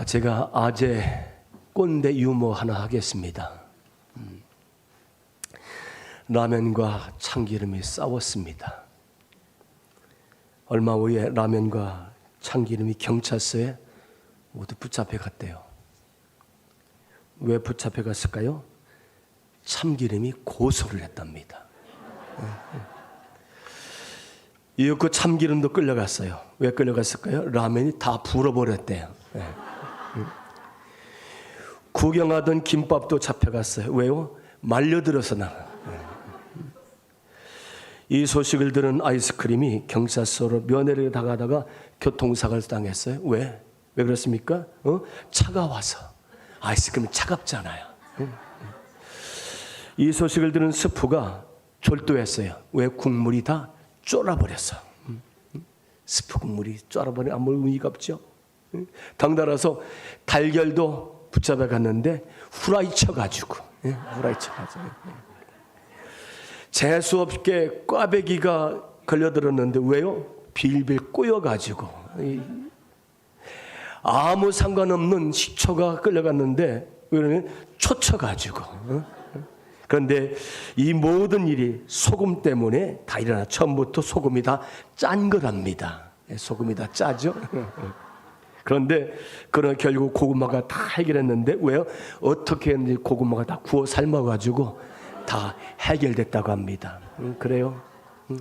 아, 제가 아재 꼰대 유머 하나 하겠습니다. 음. 라면과 참기름이 싸웠습니다. 얼마 후에 라면과 참기름이 경찰서에 모두 붙잡혀 갔대요. 왜 붙잡혀 갔을까요? 참기름이 고소를 했답니다. 이윽고 참기름도 끌려갔어요. 왜 끌려갔을까요? 라면이 다 불어버렸대요. 구경하던 김밥도 잡혀갔어요. 왜요? 말려들어서. 예. 이 소식을 들은 아이스크림이 경찰서로 면회를 다가다가 교통사고를 당했어요. 왜? 왜 그렇습니까? 어? 차가워서. 아이스크림이 차갑잖아요. 응? 이 소식을 들은 스프가 졸도했어요. 왜 국물이 다 쫄아버렸어. 스프 국물이 쫄아버려 아무 의미가 없죠. 응? 덩달아서 달걀도 붙잡아 갔는데 후라이 쳐가지고 예? 후라이 쳐가지고 재수 없게 꽈배기가 걸려들었는데 왜요? 빌빌 꼬여가지고 이 아무 상관없는 식초가 끌려갔는데 왜냐면 초쳐가지고 어? 그런데 이 모든 일이 소금 때문에 다 일어나 처음부터 소금이 다 짠 거랍니다. 예, 소금이 다 짜죠. 그런데 그러나 결국 고구마가 다 해결했는데 왜요? 어떻게 했는지 고구마가 다 구워 삶아가지고 다 해결됐다고 합니다. 음, 그래요? 음.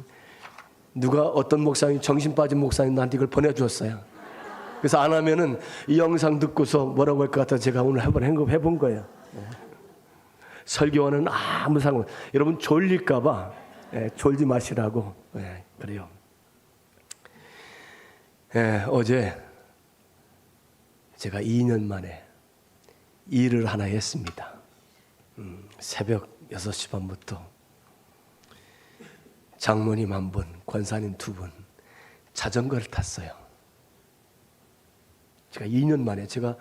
누가 어떤 목사님 정신 빠진 목사님 나한테 이걸 보내주었어요. 그래서 안 하면은 이 영상 듣고서 뭐라고 할 것 같아 제가 오늘 한번 해본 해본 거예요. 예. 설교와는 아무 상관. 여러분 졸릴까봐 예, 졸지 마시라고 예, 그래요. 예, 어제 제가 2년 만에 일을 하나 했습니다. 음, 새벽 6시 반부터 장모님 한 분, 권사님 두 분, 자전거를 탔어요. 제가 2년 만에 제가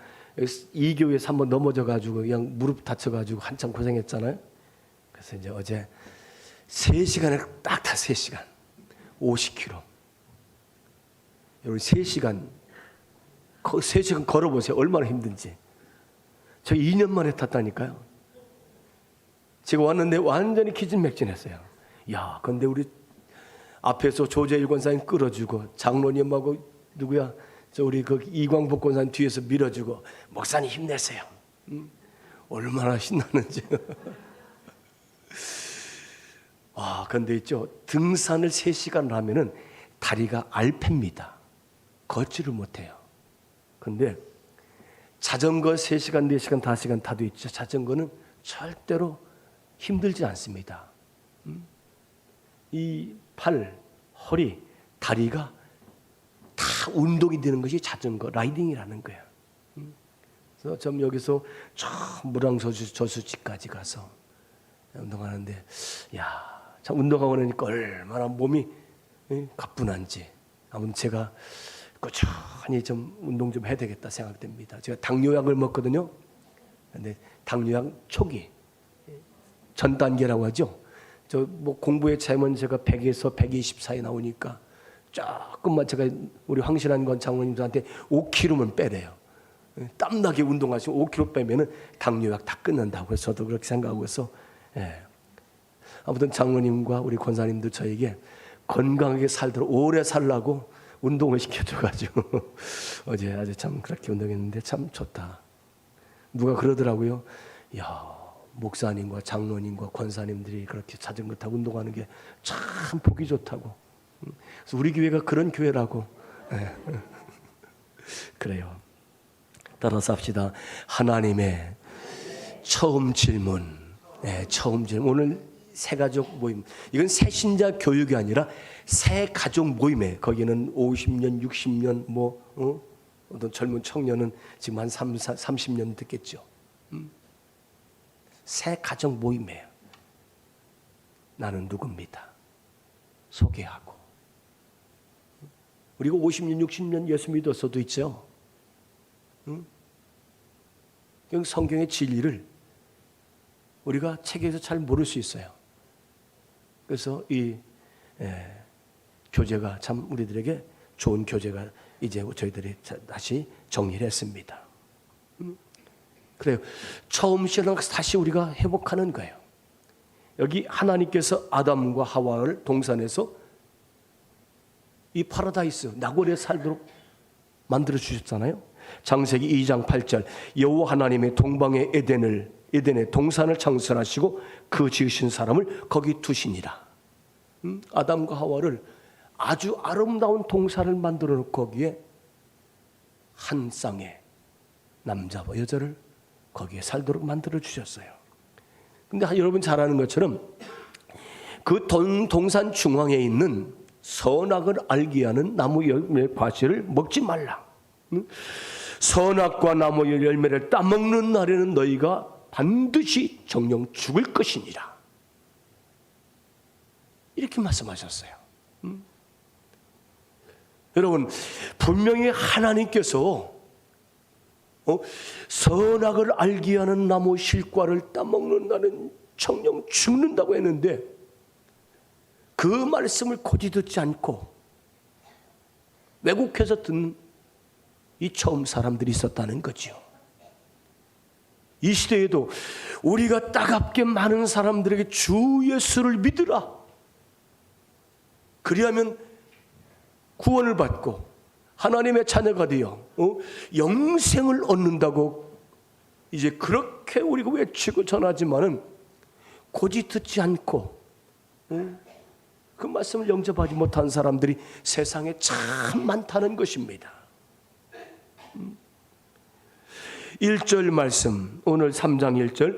이 교회에서 한번 넘어져 가지고 그냥 무릎 다쳐 가지고 한참 고생했잖아요. 그래서 이제 어제 3시간을 딱타 3시간. 50km. 여러분 3시간 3시간 걸어 보세요. 얼마나 힘든지. 저 2년 만에 탔다니까요. 제가 왔는데 완전히 기진맥진했어요. 야, 근데 우리 앞에서 조재일 권사님 끌어주고 장로님하고 누구야? 저 우리 그 이광복 권사님 뒤에서 밀어주고 목사님 힘내세요. 음? 얼마나 신나는지. 와, 근데 있죠. 등산을 3시간 하면은 다리가 알패입니다. 걷지를 못해요. 근데 자전거 3시간, 4시간, 5시간 타도 있죠. 자전거는 절대로 힘들지 않습니다. 음? 이 팔, 허리, 다리가 다 운동이 되는 것이 자전거 라이딩이라는 거예요. 음? 그래서 좀 여기서 저 무랑저수 저수지까지 가서 운동하는데, 야, 참 운동하고 나니까 얼마나 몸이 예, 가뿐한지. 아무튼 제가 꾸준히 좀 운동 좀 해야 되겠다 생각됩니다. 제가 당뇨약을 먹거든요. 근데 당뇨약 초기 전 단계라고 하죠. 저 뭐 공부에 차이면 제가 100에서 120 사이 나오니까 조금만 제가 우리 황신한 건 장로님들한테 5kg만 빼래요. 땀나게 운동하시고 5kg 빼면은 당뇨약 다 끝난다고 해서 저도 그렇게 생각하고 해서 예. 아무튼 장로님과 우리 권사님들 저에게 건강하게 살도록 오래 살라고 운동을 시켜줘가지고 어제 아주 참 그렇게 운동했는데 참 좋다. 누가 그러더라고요. 야 목사님과 장로님과 권사님들이 그렇게 자전거 타고 운동하는 게 참 보기 좋다고. 그래서 우리 교회가 그런 교회라고. 예. 그래요. 따라서 합시다. 하나님의 처음 질문. 네, 처음 질문. 오늘 새 가족 모임. 이건 새 신자 교육이 아니라 새 가족 모임에 거기는 50년, 60년 뭐 어? 어떤 젊은 청년은 지금 한 3, 30년 됐겠죠. 음? 새 가족 모임이에요. 나는 누굽니다. 소개하고. 그리고 50년, 60년 예수 믿었어도 있죠. 응? 성경의 진리를 우리가 책에서 잘 모를 수 있어요. 그래서 이 에, 교재가 참 우리들에게 좋은 교재가 이제 저희들이 다시 정리를 했습니다. 음. 그래요. 처음 시작한 것을 다시 우리가 회복하는 거예요. 여기 하나님께서 아담과 하와를 동산에서 이 파라다이스 나골에 살도록 만들어 주셨잖아요. 장세기 2장 8절 여호와 하나님의 동방의 에덴을 에덴의 동산을 창설하시고 그 지으신 사람을 거기 두시니라. 음? 아담과 하와를 아주 아름다운 동산을 만들어 놓고 거기에 한 쌍의 남자와 여자를 거기에 살도록 만들어 주셨어요. 근데 여러분 잘 아는 것처럼 그 동, 동산 중앙에 있는 선악을 알게 하는 나무 열매 과실을 먹지 말라. 응? 선악과 나무 열매를 따먹는 날에는 너희가 반드시 정령 죽을 것이니라. 이렇게 말씀하셨어요. 응? 여러분 분명히 하나님께서 어? 선악을 알게 하는 나무 실과를 따먹는 날은 정령 죽는다고 했는데 그 말씀을 고지 듣지 않고 왜곡해서 듣는 이 처음 사람들이 있었다는 거죠. 이 시대에도 우리가 따갑게 많은 사람들에게 주 예수를 믿으라. 그리하면 구원을 받고 하나님의 자녀가 되어 어? 영생을 얻는다고 이제 그렇게 우리가 외치고 전하지만은 고지 듣지 않고 어? 그 말씀을 영접하지 못한 사람들이 세상에 참 많다는 것입니다. 1절 말씀 오늘 3장 1절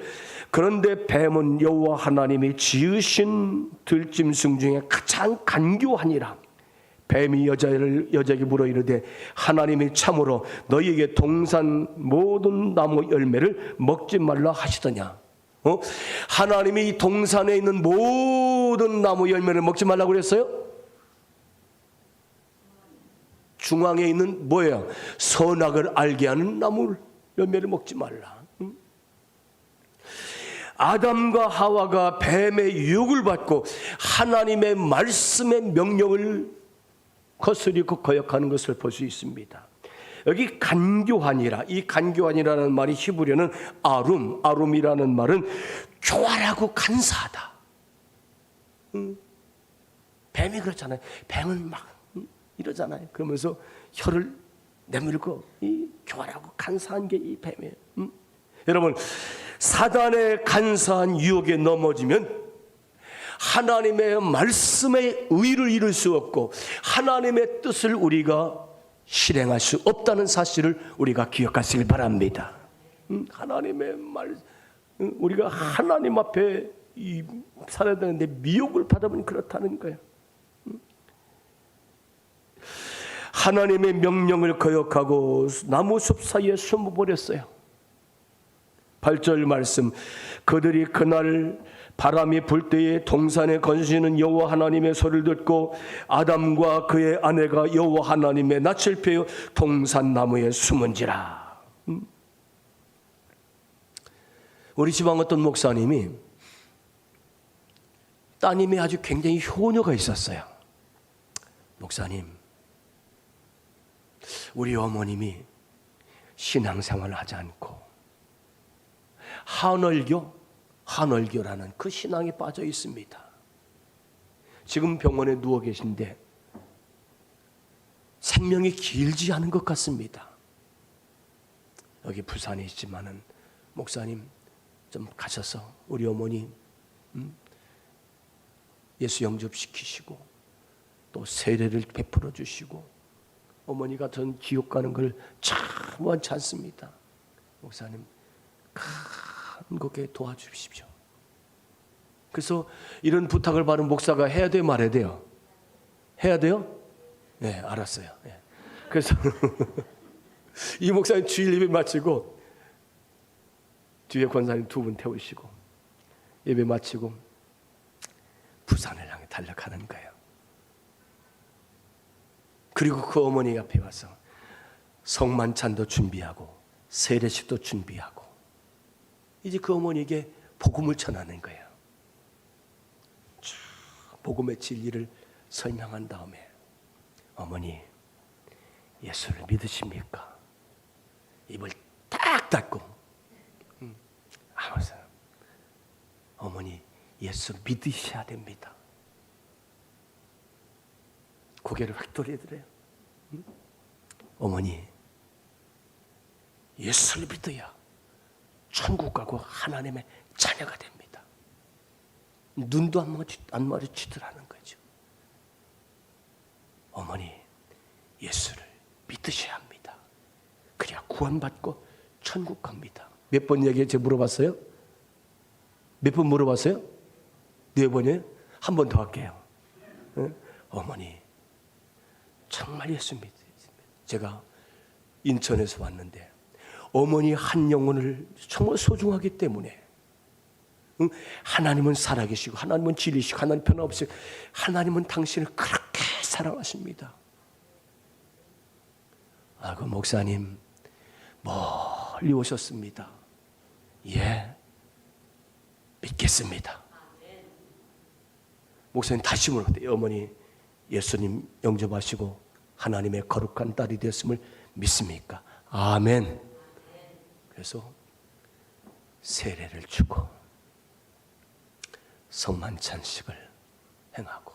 그런데 뱀은 여호와 하나님이 지으신 들짐승 중에 가장 간교하니라 뱀이 여자를 여자에게 물어 이르되 하나님이 참으로 너희에게 동산 모든 나무 열매를 먹지 말라 하시더냐 어? 하나님이 이 동산에 있는 모든 나무 열매를 먹지 말라고 그랬어요? 중앙에 있는 뭐예요? 선악을 알게 하는 나무 열매를 먹지 말라. 응? 아담과 하와가 뱀의 유혹을 받고 하나님의 말씀의 명령을 거스리고 거역하는 것을 볼 수 있습니다. 여기 간교하니라 이 간교하니라는 말이 히브리어는 아룸 아룸이라는 말은 교활하고 간사하다. 응? 뱀이 그렇잖아요. 뱀은 막 응? 이러잖아요. 그러면서 혀를 내밀고 이 교활하고 간사한 게 이 뱀이에요. 응? 여러분 사단의 간사한 유혹에 넘어지면 하나님의 말씀의 의를 이룰 수 없고 하나님의 뜻을 우리가 실행할 수 없다는 사실을 우리가 기억하시길 바랍니다. 음, 하나님의 말, 음, 우리가 하나님 앞에 이 살아야 되는데 미혹을 받아보니 그렇다는 거예요. 음. 하나님의 명령을 거역하고 나무 숲 사이에 숨어 버렸어요. 8절 말씀 그들이 그날 바람이 불 때에 동산에 건지는 여호와 하나님의 소리를 듣고 아담과 그의 아내가 여호와 하나님의 낯을 펴어 동산 나무에 숨은지라. 음. 우리 지방 어떤 목사님이 따님이 아주 굉장히 효녀가 있었어요. 목사님, 우리 어머님이 신앙생활을 하지 않고 한월교 한월교라는 그 신앙에 빠져 있습니다. 지금 병원에 누워 계신데 생명이 길지 않은 것 같습니다. 여기 부산에 있지만은 목사님 좀 가셔서 우리 어머니 음? 예수 영접 시키시고 또 세례를 베풀어 주시고 어머니가 전 지옥 가는 걸 참 원치 않습니다. 목사님 한국에 도와주십시오. 그래서 이런 부탁을 받은 목사가 해야 돼요, 말해야 돼요? 해야 돼요? 네, 알았어요. 네. 그래서 이 목사님 주일 예배 마치고 뒤에 권사님 두 분 태우시고 예배 마치고 부산을 향해 달려가는 거예요. 그리고 그 어머니 앞에 와서 성만찬도 준비하고 세례식도 준비하고 이제 그 어머니에게 복음을 전하는 거예요. 복음의 진리를 설명한 다음에 어머니 예수를 믿으십니까? 입을 딱 닫고 음, 아무 사람 어머니 예수 믿으셔야 됩니다. 고개를 확 돌리더래요. 음? 어머니 예수를 믿어야 천국 가고 하나님의 자녀가 됩니다. 눈도 안, 마주, 안 마주치더라는 거죠. 어머니 예수를 믿으셔야 합니다. 그래야 구원받고 천국 갑니다. 몇 번 얘기해 제가 물어봤어요? 몇 번 물어봤어요? 네 번이에요? 한 번 더 할게요. 응? 어머니 정말 예수 믿습니다. 제가 인천에서 왔는데 어머니 한 영혼을 정말 소중하기 때문에 응? 하나님은 살아계시고 하나님은 진리시고 하나님 변함없이 하나님은 당신을 그렇게 사랑하십니다. 아, 그 목사님 멀리 오셨습니다. 예, 믿겠습니다. 목사님 다시 물었대요. 어머니 예수님 영접하시고 하나님의 거룩한 딸이 되었음을 믿습니까? 아멘. 그래서 세례를 주고 성만찬식을 행하고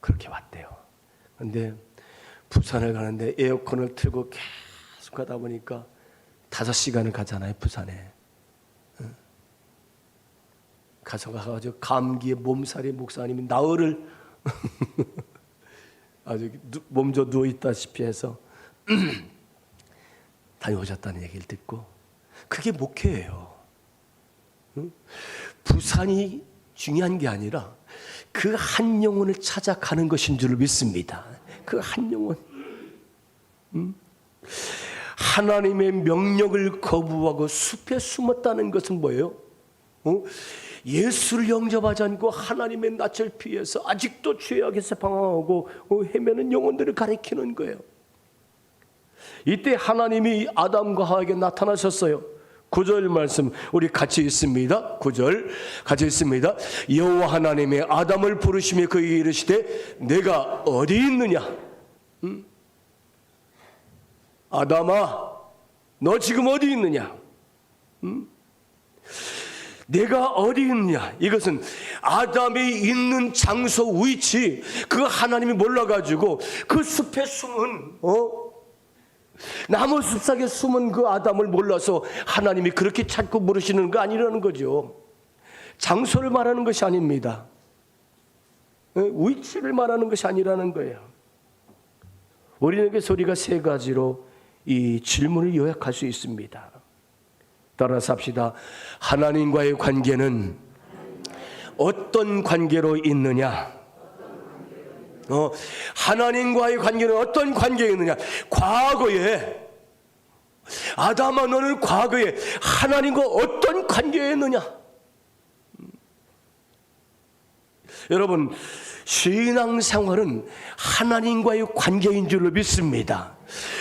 그렇게 왔대요. 근데 부산을 가는데 에어컨을 틀고 계속 가다 보니까 다섯 시간을 가잖아요, 부산에. 응. 가서 가가지고 감기에 몸살이 목사님이 나흘을 아주 누- 몸져 누워 있다시피 해서 다녀오셨다는 얘기를 듣고 그게 목회예요. 응? 부산이 중요한 게 아니라 그 한 영혼을 찾아 가는 것인 줄 믿습니다. 그 한 영혼. 응? 하나님의 명령을 거부하고 숲에 숨었다는 것은 뭐예요? 어? 예수를 영접하지 않고 하나님의 낯을 피해서 아직도 죄악에서 방황하고 어, 헤매는 영혼들을 가리키는 거예요. 이때 하나님이 아담과 하와에게 나타나셨어요. 구절 말씀 우리 같이 있습니다. 구절 같이 있습니다. 여호와 하나님의 아담을 부르시며 그에게 이르시되 내가 어디 있느냐? 음? 아담아, 너 지금 어디 있느냐? 음? 내가 어디 있느냐? 이것은 아담이 있는 장소 위치 그 하나님이 몰라가지고 그 숲에 숨은 어 나무 숲속에 숨은 그 아담을 몰라서 하나님이 그렇게 찾고 물으시는 거 아니라는 거죠. 장소를 말하는 것이 아닙니다. 어? 위치를 말하는 것이 아니라는 거예요. 우리에게 소리가 세 가지로 이 질문을 요약할 수 있습니다. 따라서 합시다. 하나님과의 관계는 어떤 관계로 있느냐? 어, 하나님과의 관계는 어떤 관계에 있느냐? 과거에 아담아 너는 과거에 하나님과 어떤? 음. 여러분 신앙 생활은 하나님과의 관계인 줄로 믿습니다.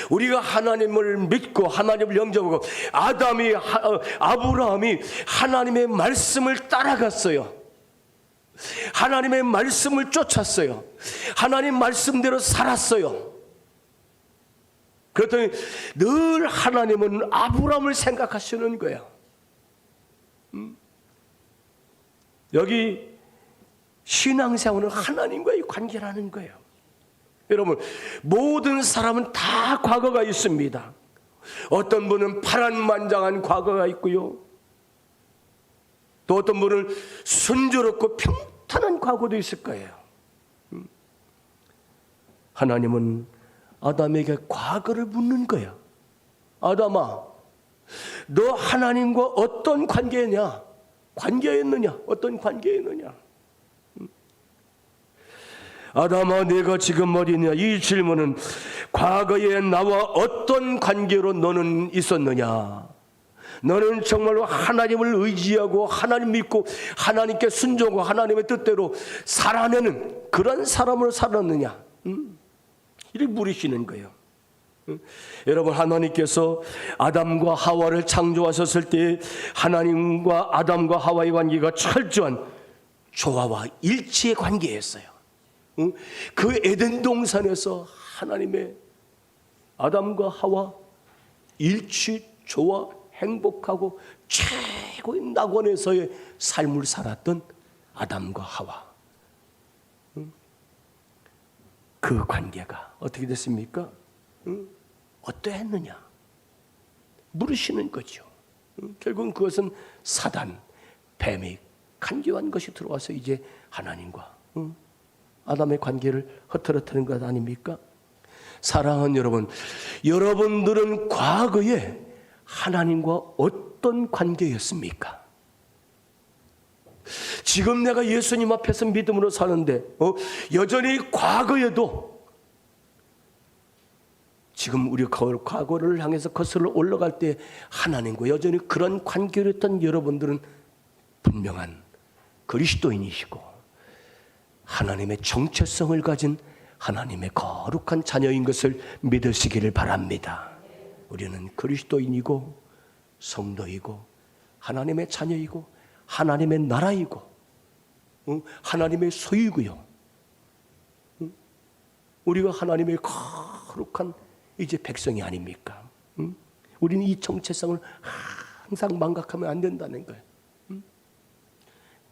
우리가 하나님을 믿고 하나님을 영접하고 아담이 하- 어, 아브라함이 하나님의 말씀을 따라갔어요. 하나님의 말씀을 쫓았어요. 하나님 말씀대로 살았어요. 그랬더니 늘 하나님은 아브라함을 생각하시는 거예요. 음? 여기 신앙생활은 하나님과의 관계라는 거예요. 여러분, 모든 사람은 다 과거가 있습니다. 어떤 분은 파란만장한 과거가 있고요. 또 어떤 분은 순조롭고 평탄한 과거도 있을 거예요. 음. 하나님은 아담에게 과거를 묻는 거야. 아담아, 너 하나님과 어떤 관계냐? 관계였느냐? 어떤 관계였느냐? 아담아 내가 지금 어디냐 이 질문은 과거에 나와 어떤 관계로 너는 있었느냐 너는 정말로 하나님을 의지하고 하나님 믿고 하나님께 순종하고 하나님의 뜻대로 살아내는 그런 사람으로 살았느냐 음? 이를 물으시는 거예요 음? 여러분 하나님께서 아담과 하와를 창조하셨을 때 하나님과 아담과 하와의 관계가 철저한 조화와 일치의 관계였어요 응? 그 에덴 동산에서 하나님의 아담과 하와 일치 좋아 행복하고 최고의 낙원에서의 삶을 살았던 아담과 하와. 응? 그 관계가 어떻게 됐습니까? 응? 어떠했느냐? 물으시는 거죠. 응? 결국은 그것은 사단, 뱀이 간교한 것이 들어와서 이제 하나님과 응? 아담의 관계를 흐트러뜨린 것 아닙니까? 사랑하는 여러분, 여러분들은 과거에 하나님과 어떤 관계였습니까? 지금 내가 예수님 앞에서 믿음으로 사는데 어, 여전히 과거에도 지금 우리 거- 과거를 향해서 거슬러 올라갈 때 하나님과 여전히 그런 관계를 했던 여러분들은 분명한 그리스도인이시고 하나님의 정체성을 가진 하나님의 거룩한 자녀인 것을 믿으시기를 바랍니다. 우리는 그리스도인이고 성도이고 하나님의 자녀이고 하나님의 나라이고 응? 하나님의 소유고요. 응? 우리가 하나님의 거룩한 이제 백성이 아닙니까? 응? 우리는 이 정체성을 항상 망각하면 안 된다는 거예요. 응?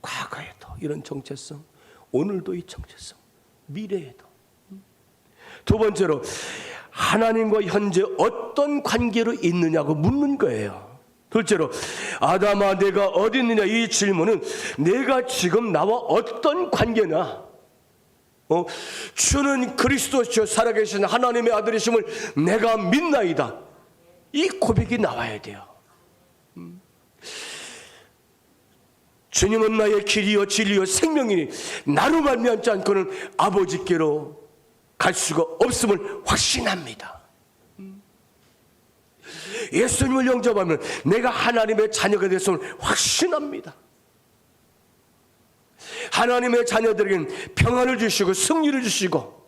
과거에도 이런 정체성, 오늘도 이 정체성, 미래에도. 응? 두 번째로 하나님과 현재 어떤 관계로 있느냐고 묻는 거예요. 둘째로 아담아 내가 어디 있느냐 이 질문은 내가 지금 나와 어떤 관계나 어, 주는 그리스도시요 살아계신 하나님의 아들이심을 내가 믿나이다. 이 고백이 나와야 돼요. 주님은 나의 길이요 진리요 생명이니 나로 말미암지 않고는 아버지께로 갈 수가 없음을 확신합니다. 음. 예수님을 영접하면 내가 하나님의 자녀가 됐음을 확신합니다. 하나님의 자녀들에게는 평안을 주시고 승리를 주시고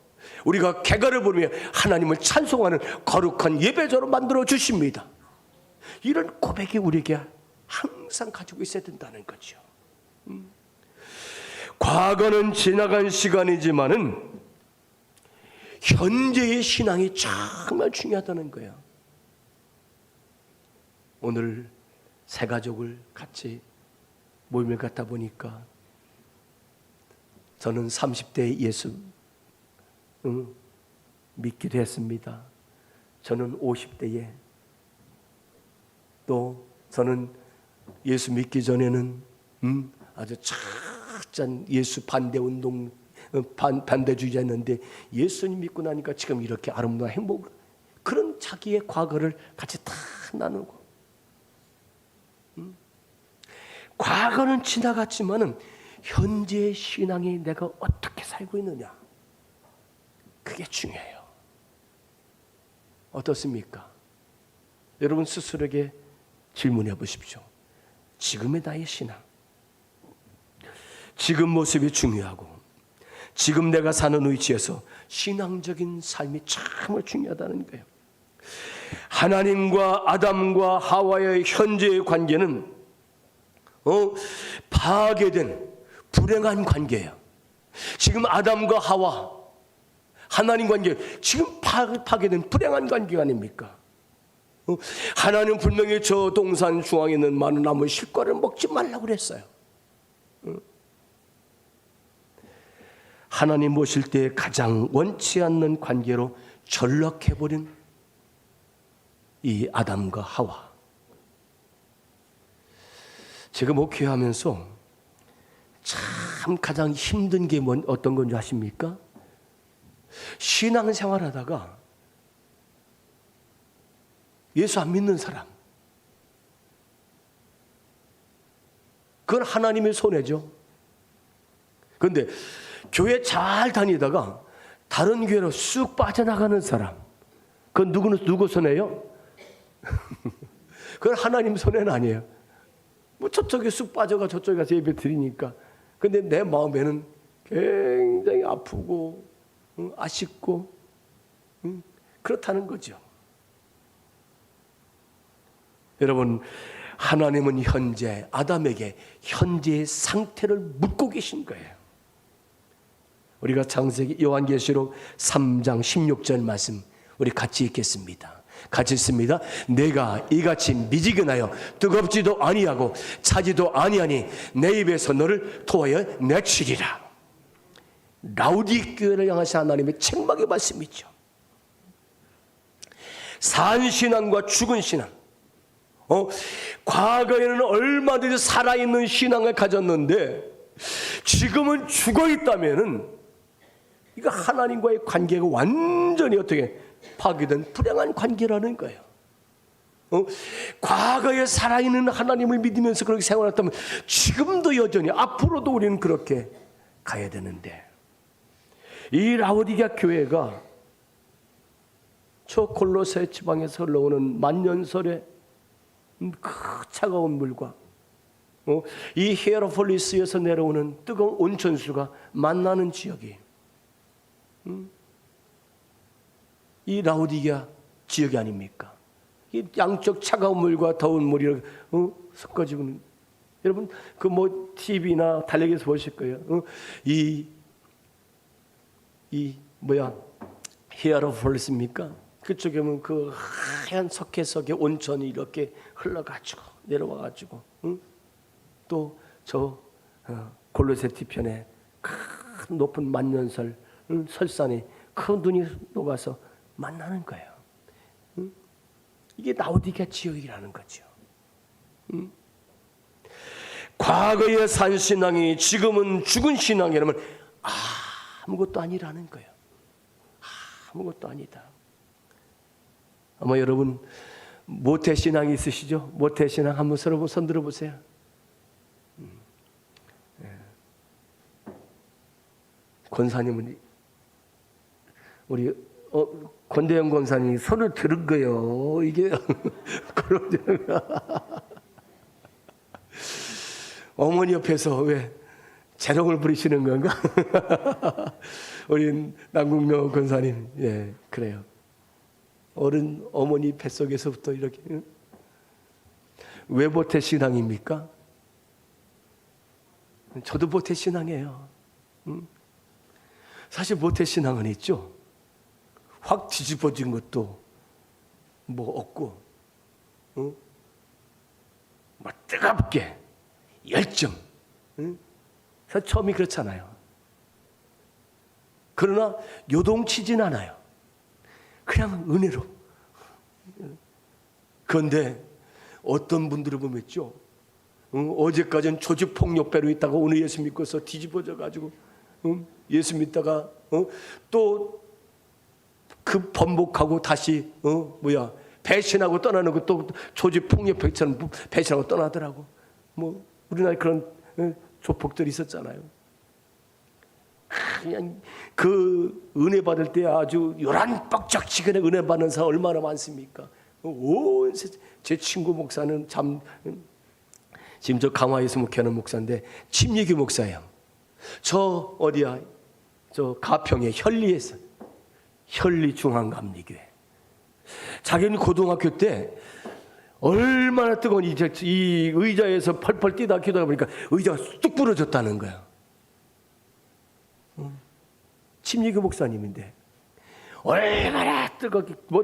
우리가 개가를 부르며 하나님을 찬송하는 거룩한 예배자로 만들어 주십니다. 이런 고백이 우리에게 항상 가지고 있어야 된다는 거죠. 음. 과거는 지나간 시간이지만은 현재의 신앙이 정말 중요하다는 거예요. 오늘 새 가족을 같이 모임을 갖다 보니까 저는 30대 예수 응, 믿기도 했습니다. 저는 50대에 또 저는 예수 믿기 전에는 음, 아주 착잔 예수 반대 운동 어, 반, 반대주의자였는데 예수님 믿고 나니까 지금 이렇게 아름다운 행복 그런 자기의 과거를 같이 다 나누고 음? 과거는 지나갔지만은 현재의 신앙이 내가 어떻게 살고 있느냐 그게 중요해요. 어떻습니까? 여러분 스스로에게 질문해 보십시오. 지금의 나의 신앙, 지금 모습이 중요하고 지금 내가 사는 위치에서 신앙적인 삶이 정말 중요하다는 거예요. 하나님과 아담과 하와의 현재의 관계는 어, 파괴된 불행한 관계예요. 지금 아담과 하와 하나님 관계 지금 파, 파괴된 불행한 관계 아닙니까? 어, 하나님 분명히 저 동산 중앙에 있는 많은 나무 실과를 먹지 말라고 그랬어요. 하나님 모실 때 가장 원치 않는 관계로 전락해버린 이 아담과 하와. 제가 목회하면서 참 가장 힘든 게 뭔, 어떤 건지 아십니까? 신앙생활 하다가 예수 안 믿는 사람. 그건 하나님의 손해죠. 그런데 교회 잘 다니다가 다른 교회로 쑥 빠져나가는 사람. 그건 누구, 누구 손해요? 그건 하나님 손해는 아니에요. 뭐 저쪽에 쑥 빠져가 저쪽에 가서 예배 드리니까. 근데 내 마음에는 굉장히 아프고 응, 아쉽고 응, 그렇다는 거죠. 여러분 하나님은 현재 아담에게 현재의 상태를 묻고 계신 거예요. 우리가 창세기 요한계시록 3장 16절 말씀 우리 같이 읽겠습니다. 같이 있습니다. 내가 이같이 미지근하여 뜨겁지도 아니하고 차지도 아니하니 내 입에서 너를 토하여 내치리라. 라우디 교회를 향하신 하나님의 책망의 말씀이죠. 산 신앙과 죽은 신앙. 어, 과거에는 얼마든지 살아있는 신앙을 가졌는데 지금은 죽어 있다면은 이거 하나님과의 관계가 완전히 어떻게 파괴된 불행한 관계라는 거예요. 어? 과거에 살아있는 하나님을 믿으면서 그렇게 생활했다면 지금도 여전히 앞으로도 우리는 그렇게 가야 되는데 이 라오디게아 교회가 저 골로새 지방에서 흘러오는 만년설의 그 차가운 물과 어, 이 히에로폴리스에서 내려오는 뜨거운 온천수가 만나는 지역이 음, 이 라우디게아 지역이 아닙니까? 이 양쪽 차가운 물과 더운 물이 어, 섞어지고 여러분 그 뭐 TV나 달력에서 보실 거예요. 어, 이, 이 뭐야 히에로폴리스입니까? 그쪽에 보면 그 하얀 석회석의 온천이 이렇게 흘러가지고 내려와가지고 응? 또저 어, 골로새 뒤편에 큰 높은 만년설 응? 설산이 큰 눈이 녹아서 만나는 거예요. 응? 이게 나우디게 지역이라는 거죠. 응? 과거의 산 신앙이 지금은 죽은 신앙이라면 아무것도 아니라는 거예요. 아무것도 아니다. 아마 여러분 모태 신앙이 있으시죠? 모태 신앙 한번 서로 손 들어보세요. 음. 예. 권사님은 우리 어, 권대영 권사님이 손을 들은 거예요. 이게 그러죠. 어머니 옆에서 왜 재롱을 부리시는 건가? 우리 남궁명 권사님, 예, 그래요. 어른 어머니 뱃속에서부터 이렇게 응? 왜 모태 신앙입니까? 저도 모태 신앙이에요. 응? 사실 모태 신앙은 있죠. 확 뒤집어진 것도 뭐 없고, 응? 막 뜨겁게 열정. 응? 사실 처음이 그렇잖아요. 그러나 요동치진 않아요. 그냥 은혜로. 그런데 어떤 분들을 보면 있죠. 응? 어제까지는 조직폭력배로 있다가 오늘 예수 믿고서 뒤집어져 가지고 응? 예수 믿다가 어? 또 그 번복하고 다시 어? 뭐야 배신하고 떠나는 것도 조직 폭력배처럼 배신하고 떠나더라고. 뭐 우리나라에 그런 어? 조폭들이 있었잖아요. 그냥 그 은혜 받을 때 아주 요란 뻑적지근에 은혜 받는 사람 얼마나 많습니까? 온제 친구 목사는 참 지금 저 강화에서 목회하는 목사인데 침례교 목사예요. 저 어디야? 저 가평의 현리에서 현리 중앙감리교회. 자기는 고등학교 때 얼마나 뜨거운 이, 이 의자에서 펄펄 뛰다 기도하다 보니까 의자가 뚝 부러졌다는 거야. 침례교 목사님인데 얼마나 뜨겁게 뭐,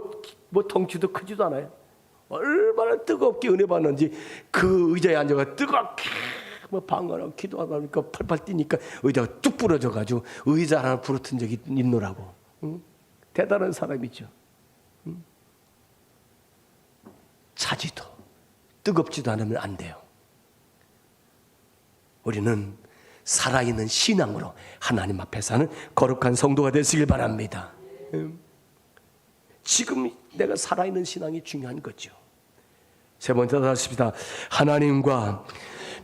뭐 덩치도 크지도 않아요. 얼마나 뜨겁게 은혜 받는지 그 의자에 앉아가 뜨겁게 뭐 방언하고 기도하다 보니까 펄펄 뛰니까 의자가 뚝 부러져 가지고 의자 하나 부러뜨린 적이 있노라고. 응? 대단한 사람이죠. 응? 차지도 뜨겁지도 않으면 안 돼요. 우리는 살아있는 신앙으로 하나님 앞에 사는 거룩한 성도가 되시길 바랍니다. 음. 지금 내가 살아있는 신앙이 중요한 거죠. 세 번째 하십니다. 하나님과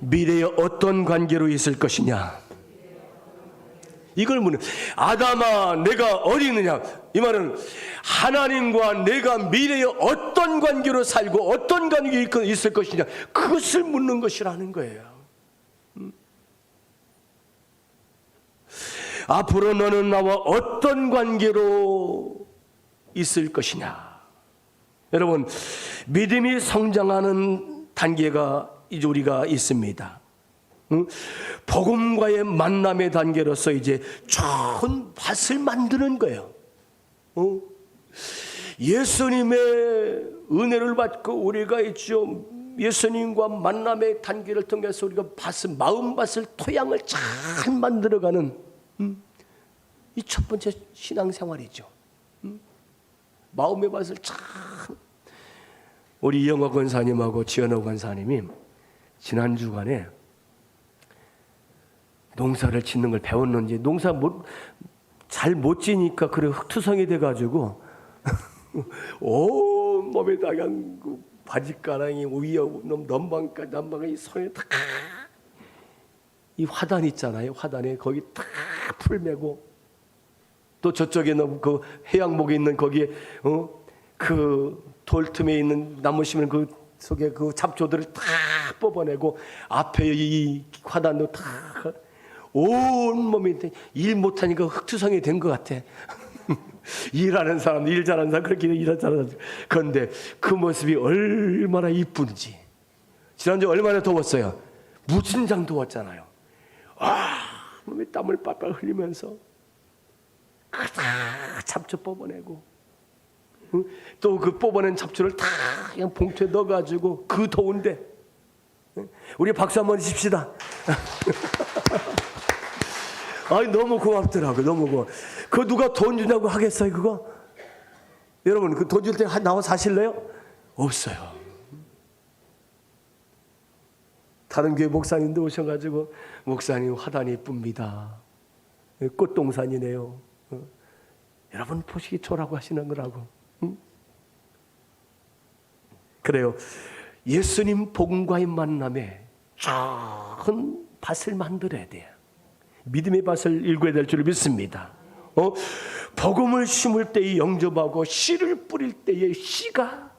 미래에 어떤 관계로 있을 것이냐. 이걸 묻는 아담아 내가 어디 있느냐 이 말은 하나님과 내가 미래에 어떤 관계로 살고 어떤 관계에 있을 것이냐 그것을 묻는 것이라는 거예요. 앞으로 너는 나와 어떤 관계로 있을 것이냐. 여러분, 믿음이 성장하는 단계가 이제 우리가 있습니다. 응? 복음과의 만남의 단계로서 이제 좋은 밭을 만드는 거예요. 어? 예수님의 은혜를 받고 우리가 있죠. 예수님과 만남의 단계를 통해서 우리가 밭을 마음밭을 토양을 잘 만들어가는 음, 이첫 번째 신앙생활이죠. 음, 마음의 밭을 참 우리 이영화 권사님하고 지현호 권사님이 지난 주간에 농사를 짓는 걸 배웠는지 농사 잘못 지니까 그래 흙투성이 돼가지고 온 몸에다가 그 바지가랑이 위에 넘방까지 넘방이 손에 다이 화단 있잖아요 화단에 거기 다 풀매고. 또 저쪽에는 그 해양목에 있는 거기에 어 그 돌틈에 있는 나무 심은 그 속에 그 잡초들을 다 뽑아내고 앞에 이 화단도 다 온 몸이 일 못하니까 흙투성이 된 것 같아. 일하는 사람, 일 잘하는 사람 그렇게 일하는 사람. 그런데 그 모습이 얼마나 이쁜지. 지난주 얼마나 더웠어요. 무슨 장 더웠잖아요. 와, 몸에 땀을 빨빨 흘리면서 다 잡초 뽑아내고 또 그 뽑아낸 잡초를 다 그냥 봉투에 넣어가지고 그 더운데 우리 박수 한번 주십시다. 아니 너무 고맙더라고 너무 고마워. 그 누가 돈 주냐고 하겠어요 그거? 여러분 그 돈 줄 때 나와 사실래요? 없어요. 다른 교회 목사님도 오셔가지고 목사님 화단이 이쁩니다. 꽃동산이네요. 어? 여러분 보시기 좋라고 하시는 거라고. 응? 그래요. 예수님 복음과의 만남에 좋은 밭을 만들어야 돼요. 믿음의 밭을 일궈야 될 줄 믿습니다. 어? 복음을 심을 때에 영접하고 씨를 뿌릴 때에 씨가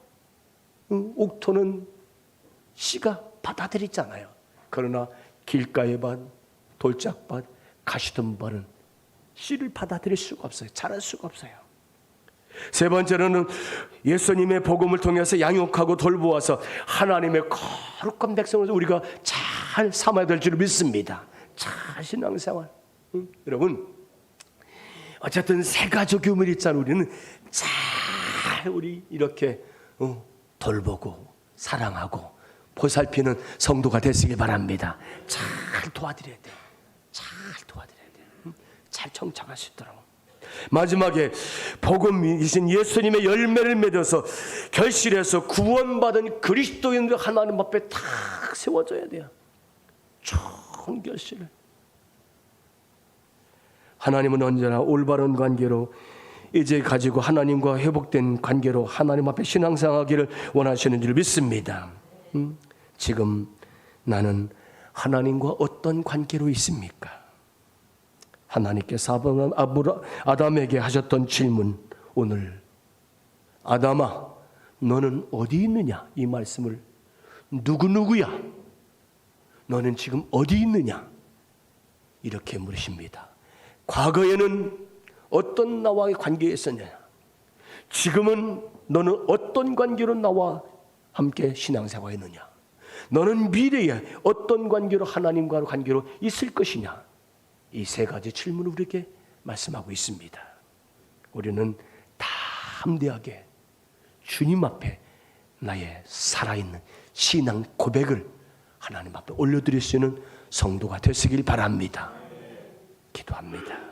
응? 옥토는 씨가 받아들이잖아요. 그러나 길가의 밭, 돌짝밭, 가시덤밭은 씨를 받아들일 수가 없어요. 자랄 수가 없어요. 세 번째로는 예수님의 복음을 통해서 양육하고 돌보아서 하나님의 거룩한 백성을 우리가 잘 삼아야 될 줄 믿습니다. 잘 신앙생활. 응? 여러분, 어쨌든 세 가지 교물 있잖아. 우리는 잘 우리 이렇게 어, 돌보고 사랑하고 보살피는 성도가 되시길 바랍니다. 잘 도와드려야 돼. 잘 도와드려야 돼. 응? 잘 청착할 수 있도록. 마지막에 복음이신 예수님의 열매를 맺어서 결실해서 구원받은 그리스도인들 하나님 앞에 탁 세워져야 돼요. 결실을. 하나님은 언제나 올바른 관계로 이제 가지고 하나님과 회복된 관계로 하나님 앞에 신앙생활하기를 원하시는 줄 믿습니다. 음? 지금 나는 하나님과 어떤 관계로 있습니까? 하나님께서 아담에게 하셨던 질문 오늘 아담아 너는 어디 있느냐 이 말씀을 누구 누구야 너는 지금 어디 있느냐 이렇게 물으십니다. 과거에는 어떤 나와의 관계에 있었냐 지금은 너는 어떤 관계로 나와 함께 신앙생활 했느냐 너는 미래에 어떤 관계로 하나님과 관계로 있을 것이냐 이 세 가지 질문을 우리에게 말씀하고 있습니다. 우리는 담대하게 주님 앞에 나의 살아있는 신앙 고백을 하나님 앞에 올려드릴 수 있는 성도가 되시길 바랍니다. 기도합니다.